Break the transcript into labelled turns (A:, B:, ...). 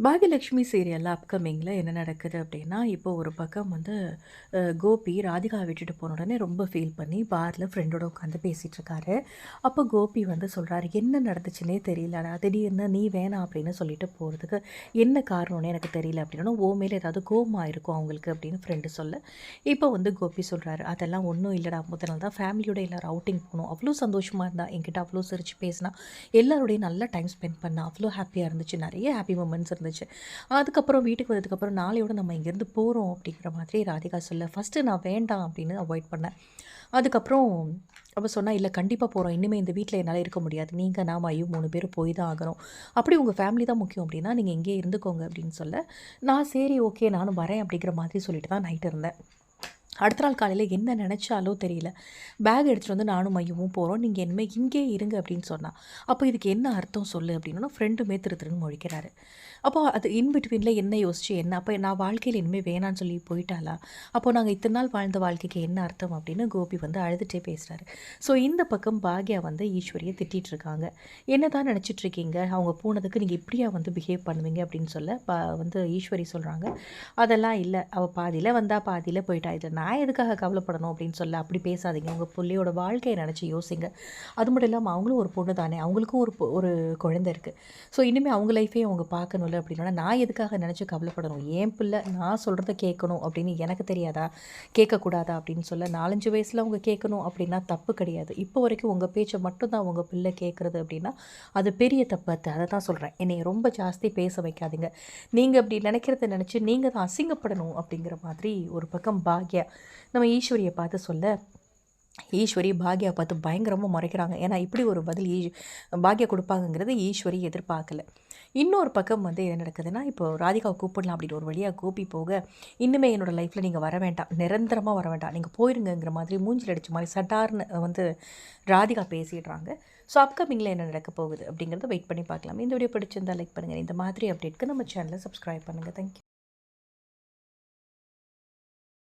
A: பாகியலட்சுமி சீரியலில் அப்கமிங்கில் என்ன நடக்குது அப்படின்னா, இப்போ ஒரு பக்கம் வந்து கோபி ராதிகா விட்டுட்டு போன உடனே ரொம்ப ஃபீல் பண்ணி பாரில் ஃப்ரெண்டோட உட்காந்து பேசிட்டு இருக்காரு. அப்போ கோபி வந்து சொல்கிறாரு "என்ன நடந்துச்சுன்னே தெரியலடா. திடீர்னு நீ வேணாம் அப்படின்னு சொல்லிட்டு போகிறதுக்கு என்ன காரணம்னே எனக்கு தெரியல." அப்படின்னா ஓ மேல ஏதாவது கோவமா இருக்கும் அவங்களுக்கு." அப்படின்னு ஃப்ரெண்டு சொல்ல, இப்போ வந்து கோபி சொல்கிறாரு "அதெல்லாம் ஒன்றும் இல்லைடா முதல் நாள் தான் ஃபேமிலியோட எல்லோரும் அவுட்டிங் போகணும் அவ்வளோ சந்தோஷமாக இருந்தா. என்கிட்ட அவ்வளோ சிரிச்சு பேசினா. எல்லாரோடையும் நல்லா டைம் ஸ்பெண்ட் பண்ணா. அவ்வளோ ஹாப்பியாக இருந்துச்சு. நிறைய ஹாப்பி மூமெண்ட்ஸ் இருந்துச்சு. அதுக்கப்புறம் வீட்டுக்கு வந்ததுக்கப்புறம் நாளையோட நம்ம இங்கேருந்து போகிறோம் அப்படிங்கிற மாதிரி ராதிகா சொல்ல, "ஃபர்ஸ்ட்டு நான் வேண்டாம்." அப்படின்னு அவாய்ட் பண்ணேன். அதுக்கப்புறம் அப்போ சொன்னால் இல்லை கண்டிப்பாக போகிறோம் இனிமே இந்த வீட்டில் என்னால் இருக்க முடியாது. நீங்கள் நாம் ஐயோ மூணு பேரும் போய் தான் ஆகணும். அப்படி உங்கள் ஃபேமிலி தான் முக்கியம் அப்படின்னா, நீங்கள் இங்கேயே இருந்துக்கோங்க." அப்படின்னு சொல்ல, நான் சரி ஓகே நானும் வரேன் அப்படிங்கிற மாதிரி சொல்லிட்டு தான் நைட் இருந்தேன். அடுத்த நாள் காலையில் என்ன நினச்சாலோ தெரியல. பேக் எடுத்துகிட்டு வந்து நானும் மையமும் போகிறோம் நீங்கள் இனிமே இங்கேயே இருங்க." அப்படின்னு சொன்னால் "அப்போ இதுக்கு என்ன அர்த்தம் சொல்லு." அப்படின்னா ஃப்ரெண்டுமே திரு திருன்னு முழிக்கிறாரு. அப்போ அது இன்பிட்வீனில் என்ன யோசிச்சு என்ன? அப்போ நான் வாழ்க்கையில் இனிமேல் வேணான்னு சொல்லி போயிட்டாளா? அப்போ நாங்கள் இத்தனை நாள் வாழ்ந்த வாழ்க்கைக்கு என்ன அர்த்தம்? அப்படின்னு கோபி வந்து அழுதுகிட்டே பேசுகிறாரு ஸோ இந்த பக்கம் பாக்யா வந்து ஈஸ்வரியை திட்டிட்டு இருக்காங்க. "என்னதான் நெனச்சிட்டு இருக்கீங்க? அவங்க போனதுக்கு நீங்கள் இப்படியா வந்து பிஹேவ் பண்ணுவீங்க?" அப்படின்னு சொல்ல, பா வந்து ஈஸ்வரி சொல்கிறாங்க "அதெல்லாம் இல்லை அவள் பாதியில் வந்தால் பாதியில் போயிட்டா. இதுல நான் நான் எதுக்காக கவலைப்படணும்?" அப்படின்னு சொல்ல, "அப்படி பேசாதீங்க. உங்கள் பிள்ளையோட வாழ்க்கையை நினச்சி யோசிங்க. அது மட்டும் இல்லாமல் அவங்களும் ஒரு பொண்ணு தானே. அவங்களுக்கும் ஒரு பொ ஒரு குழந்தை இருக்குது ஸோ இனிமேல் அவங்க லைஃபையும் அவங்க பார்க்கணும்ல." அப்படின்னா "நான் எதுக்காக நினச்சி கவலைப்படணும்? என் பிள்ளை நான் சொல்கிறத கேட்கணும் அப்படின்னு எனக்கு தெரியாதா? கேட்கக்கூடாதா?" அப்படின்னு சொல்ல, நாலஞ்சு வயசில் அவங்க கேட்கணும் அப்படின்னா தப்பு கிடையாது. இப்போ வரைக்கும் உங்கள் பேச்சை மட்டும்தான் உங்கள் பிள்ளை கேட்குறது அப்படின்னா, அது பெரிய தப்பு அதை தான் சொல்கிறேன் என்னை ரொம்ப ஜாஸ்தி பேச வைக்காதீங்க. நீங்கள் அப்படி நினைக்கிறத நினச்சி நீங்கள் தான் அசிங்கப்படணும்." அப்படிங்கிற மாதிரி ஒரு பக்கம் பாக்யா நம்ம ஈஸ்வரியை பார்த்து சொல்ல, ஈஸ்வரி பாக்யா பார்த்து பயங்கரமாக முறைக்கிறாங்க. ஏன்னா இப்படி ஒரு பதில் ஈ பாக்யா கொடுப்பாங்கங்கிறது ஈஸ்வரி எதிர்பார்க்கல. இன்னொரு பக்கம் வந்து என்ன நடக்குதுன்னா, இப்போ ராதிகாவை கூப்பிடலாம் அப்படின்னு ஒரு வழியாக கூப்பி போக, இன்னுமே என்னோடய லைஃப்பில் நீங்கள் வர வேண்டாம். நிரந்தரமாக வர வேண்டாம். நீங்கள் போயிருங்கங்கிற" மாதிரி மூஞ்சில் அடித்த மாதிரி சட்டார்னு வந்து ராதிகா பேசிடுறாங்க. ஸோ அப்கமிங்கில் என்ன நடக்க போகுது அப்படிங்கிறத வெயிட் பண்ணி பார்க்கலாம். இந்த வீடியோ பிடிச்சிருந்தா லைக் பண்ணுங்கள் இந்த மாதிரி அப்டேட்க்கு நம்ம சேனலை சப்ஸ்கிரைப் பண்ணுங்க. Thank you.